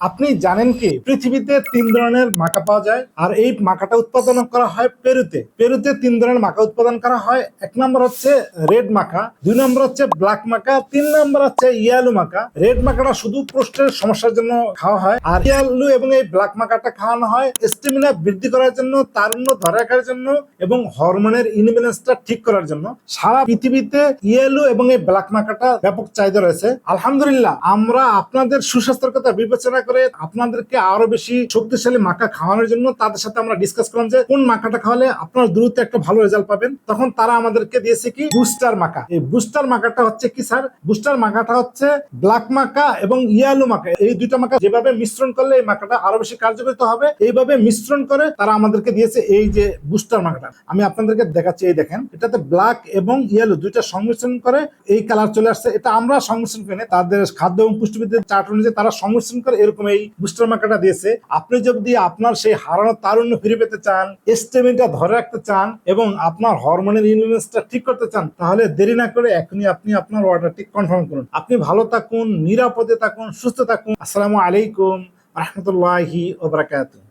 আপনি জানেন কি, পৃথিবীতে তিন ধরনের মাকা পাওয়া যায়, আর এই মাকাটা উৎপাদন করা হয় পেরুতে। পেরুতে তিন ধরনের মাকা উৎপাদন করা হয়। এক নম্বর হচ্ছে রেড মাকা দুই নম্বর হচ্ছে ব্ল্যাক মাকা তিন নম্বর হচ্ছে ইয়ালু মাকা রেড মাকাটা শুধু প্রস্টের সমস্যার জন্য খাওয়া হয়, আর ইয়ালু এবং এই ব্ল্যাক মাকাটা খাওয়ানো হয় স্টেমিনা বৃদ্ধি করার জন্য, তারুণ্য ধরে রাখার জন্য এবং হরমোনের ইনব্যালেন্সটা ঠিক করার জন্য। সারা পৃথিবীতে ইয়েলো এবং এই ব্ল্যাক মাকাটা ব্যাপক চাহিদা রয়েছে। আলহামদুলিল্লাহ, আমরা আপনাদের সুস্বাস্থ্যের কথা বিবেচনা করে আপনাদেরকে আরও বেশি শক্তিশালী মাকা খাওয়ানোর জন্য তাদের সাথে আমরা ডিসকাস করলাম যে কোন মাকাটা খাওয়ালে আপনার দ্রুত একটা ভালো রেজাল্ট পাবেন। তখন তারা আমাদেরকে দিয়েছে কি? বুস্টার মাকা এই বুস্টার মাকাটা হচ্ছে কি, স্যার? বুস্টার মাকাটা হচ্ছে ব্ল্যাক মাকা এবং ইয়ালু মাকা এই দুইটা মাকা যেভাবে মিশ্রণ করলে এই মাকাটা আরও বেশি কার্যকরিত হবে, এইভাবে মিশ্রণ করে তারা আমাদেরকে দিয়েছে এই যে বুস্টার মাকাটা আমি আপনাদেরকে দেখাচ্ছি, এই দেখেন। এটাতে ব্ল্যাক এবং ইয়েলো দুইটা সংমিশ্রণ করে এই কালার চলে আসছে। এটা আমরা সংমিশ্রণ করে তাদের খাদ্য এবং পুষ্টিবিদের চার্ট অনুযায়ী তারা সংমিশ্রণ করে এরকম এই বুস্টার মার্কাটা দিয়েছে। আপনি যদি আপনার সেই হারানো তারুণ্য ফিরে পেতে চান স্টেমিনটা ধরে রাখতে চান এবং আপনার হরমোনের ইনফ্লুয়েন্সটা ঠিক করতে চান, তাহলে দেরি না করে এখনই আপনি আপনার অর্ডারটি কনফার্ম করুন। আপনি ভালো থাকুন, নিরাপদে থাকুন, সুস্থ থাকুন। আসসালামু আলাইকুম, রহমতুল্লাহি ওবরাকাতুহ